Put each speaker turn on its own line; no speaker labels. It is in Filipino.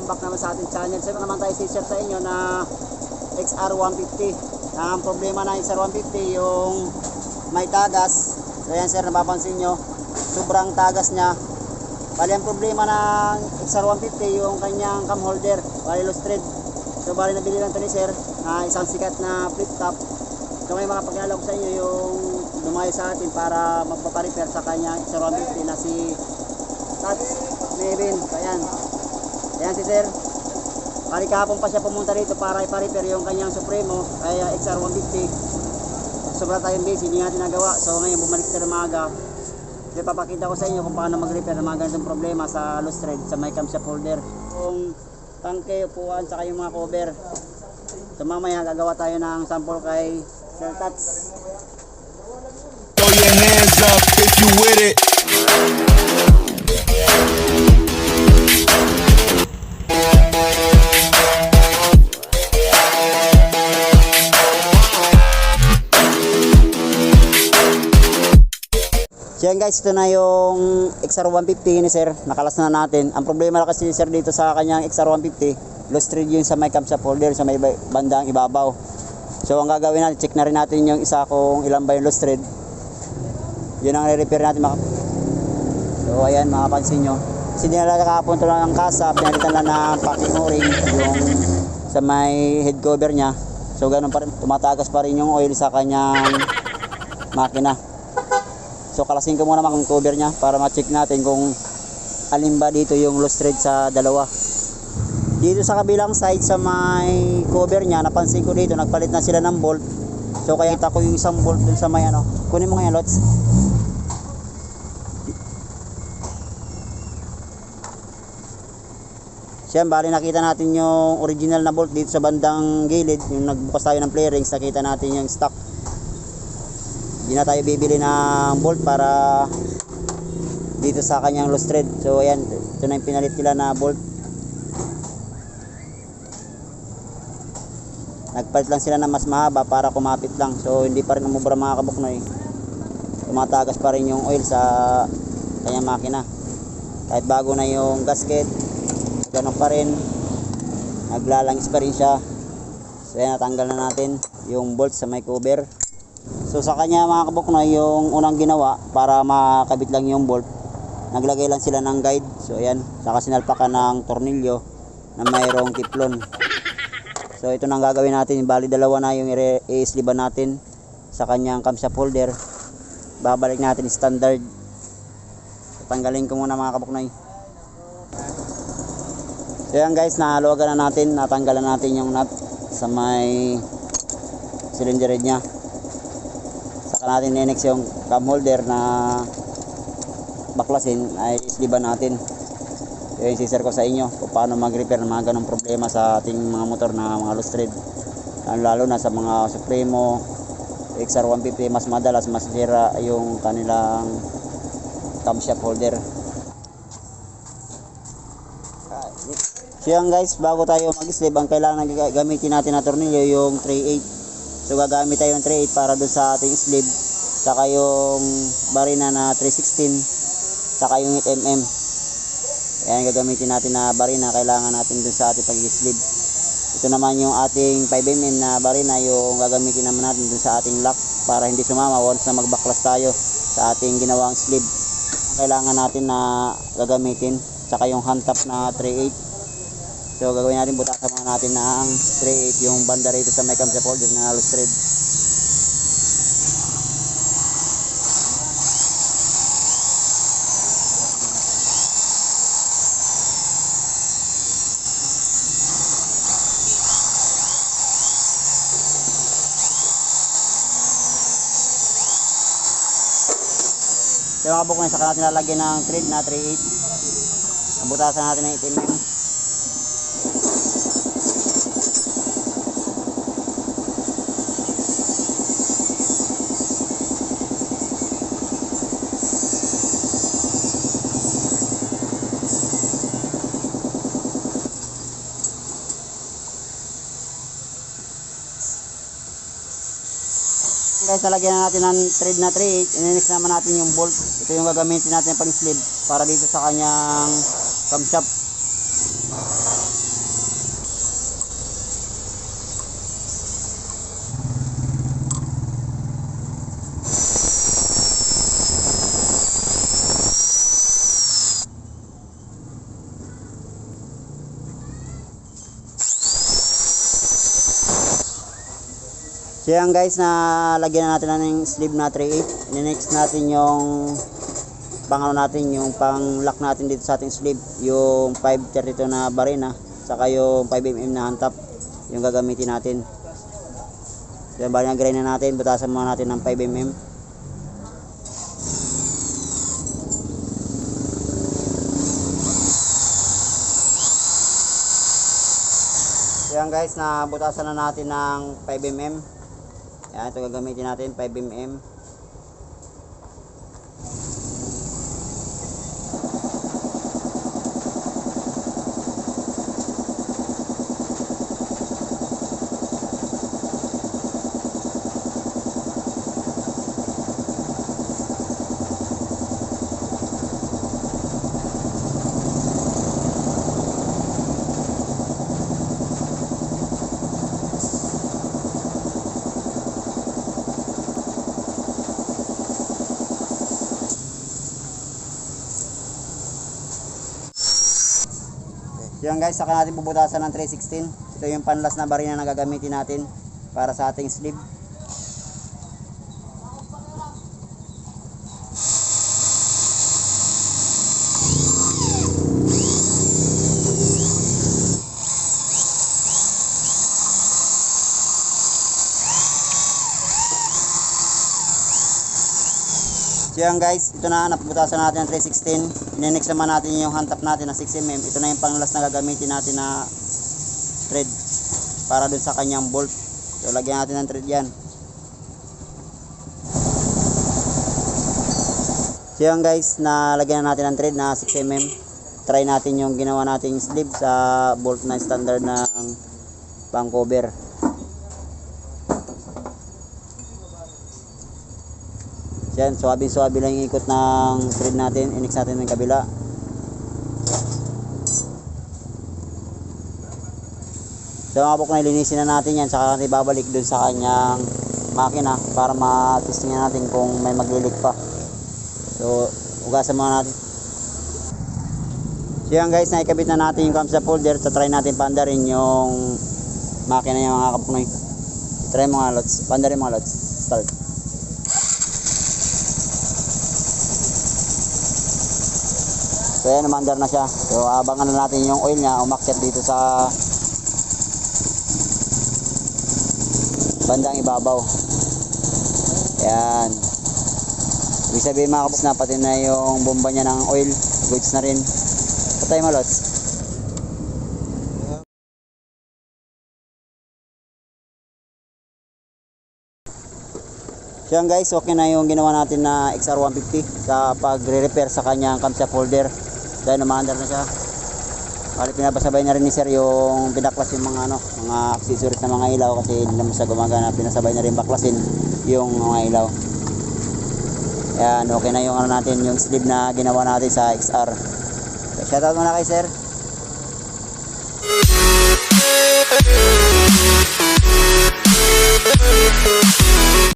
welcome back naman sa ating channel. Siyempre naman tayo share sa inyo na XR150. Ang problema ng XR150 yung may tagas. So yan sir, napapansin nyo. Sobrang tagas niya. Bali ang problema ng XR150 yung kanyang cam holder. Bali loose thread. So bali nabili lang ito ni sir na isang sikat na flip top. So may ko sa inyo yung lumayo sa atin para magpaparepair sa kanyang XR150 na si Tats Nevin. Ayan. Ayan si sir. Bali kahapon pa siya pumunta rito para ipa-repair yung kanyang Supremo kaya XR150. Sobra tayong busy, hindi natin nagawa. So ngayon bumalik tayo ng maaga. So papakita ko sa inyo kung paano mag-repair ng mga ganitong problema sa loose thread sa may camshaft holder. Yung tangke, upuan, saka yung mga cover. So mamaya gagawa tayo ng sample kay Sir Tats.
Throw your hands up if you with it.
So yan guys, ito na yung XR150 ni sir. Nakalas na natin. Ang problema na kasi sir dito sa kanyang XR150, lost thread yung sa may camshaft holder sa may ba- bandang ibabaw. So ang gagawin natin, check na rin natin yung isa kung ilan ba yung lost thread. Yun ang re-repair natin. So ayan, makapansin nyo. Kasi dinala kahapon ito lang ng kasa, pinalitan lang ng packing o-ring yung sa may head cover niya. So ganun pa rin, tumatagas pa rin yung oil sa kanyang makina. So kalasin ko muna ang cover niya para ma-check natin kung alin ba dito yung loose thread sa dalawa. Dito sa kabilang side sa may cover niya, napansin ko dito, nagpalit na sila ng bolt. So kaya kita ko yung isang bolt dun sa may ano. Kunin mo ngayon, Lots. Siya, bali nakita natin yung original na bolt dito sa bandang gilid. Yung nagbukas tayo ng play rings, nakita natin yung stock hindi na tayo bibili ng bolt para dito sa kanyang loose thread. So ayan. Ito na yung pinalit nila na bolt. Nagpalit lang sila ng mas mahaba para kumapit lang. So hindi pa rin umubra mga kabuknoy. Tumatagas pa rin yung oil sa kanyang makina. Kahit bago na yung gasket ganun pa rin. Naglalangis pa rin siya. So ayan natanggal na natin yung bolt sa may cover So sa kanya mga kabuknoy, yung unang ginawa para makabit lang yung bolt, naglagay lang sila ng guide. So ayan, saka sinalpakan ng tornilyo na mayroong tiplon. So ito na ang gagawin natin, bali dalawa na yung i-sliban natin sa kanyang camshaft holder. Babalik natin standard. Tanggalin ko muna mga kabuknoy. So yan guys, nahaluagan na natin, natanggalan natin yung nut sa may cylinder head niya saka natin nenex yung cam holder na baklasin ay isliban natin. So yung sisir ko sa inyo kung paano mag-repair ng mga ganong problema sa ating mga motor na mga loose thread. Lalo, na sa mga Supremo XR150 mas madalas masira yung kanilang camshaft holder. So yan guys, bago tayo mag-slip, ang kailangan gamitin natin na tornilyo yung 3.8 So gagamit tayo ng 3.8 para doon sa ating sleeve. Saka yung barina na 316. Saka yung 8mm. Ayan gagamitin natin na barina. Kailangan natin doon sa ating pag-sleeve. Ito naman yung ating 5mm na barina. Yung gagamitin naman natin doon sa ating lock. Para hindi sumama once na magbaklas tayo sa ating ginawang sleeve. Kailangan natin na gagamitin. Saka yung hand tap na 3.8. So gagawin natin butasan muna natin ng 3.8 yung banda rito sa may camshaft holder na loose thread. So mga bukong saka natin lalagyan ng thread na 3.8. Butasan natin ng 8mm. Guys, lalagyan na natin ng thread na 3 Inenex naman natin yung bolt. Ito yung gagamitin natin pang sleeve para dito sa kanyang camshaft. So yan guys, na lagyan na natin na ng sleeve na 3.8. Next natin yung pang ano natin, yung pang lock natin dito sa ating sleeve. Yung 532 na barina, saka yung 5mm na hantap. Yung gagamitin natin. So yan, bali na grind na natin. Butasan muna natin ng 5mm. So yan guys, nabutasan na natin ng 5mm. Yan, ito gagamitin natin, 5mm. Yan guys, saka natin bubutasan ng 316. Ito yung panlas na barina na gagamitin natin para sa ating sleeve. So yan guys, ito na napubutasan natin ng 316. Inenext naman natin yung hantap natin na 6mm. Ito na yung panglas na gagamitin natin na thread para dun sa kanyang bolt. So lagyan natin ng thread yan. So yan guys, nalagyan na natin ng thread na 6mm. Try natin yung ginawa nating sleeve sa bolt na standard ng pang cover. Yan, suwabi-suwabi lang yung ikot ng thread natin. Inex natin ng kabila. So mga bukong linisin na natin yan. Saka natin babalik dun sa kanyang makina para matesting natin kung may maglilik pa. So, ugasan muna natin. So yan guys, naikabit na natin yung camshaft folder. So try natin pandarin yung makina niya mga kapunoy. Try mga lots. Pandarin mga lots. Start. So yan, umandar na siya. So abangan na natin yung oil niya umakyat dito sa bandang ibabaw. Yan. Ibig sabihin mga kabus na pati na yung bomba niya ng oil. Goods na rin. Patay malots. So yan guys, okay na yung ginawa natin na XR150 sa pagre-repair sa kanyang camshaft holder. Dahil namaandar na siya. Bali pinapasabay na rin ni sir yung pinaklas yung mga ano, mga accessories na mga ilaw kasi hindi naman siya gumagana. Pinasabay na rin baklasin yung mga ilaw. Yan, okay na yung ano natin, yung sleeve na ginawa natin sa XR. So, shoutout muna kay sir.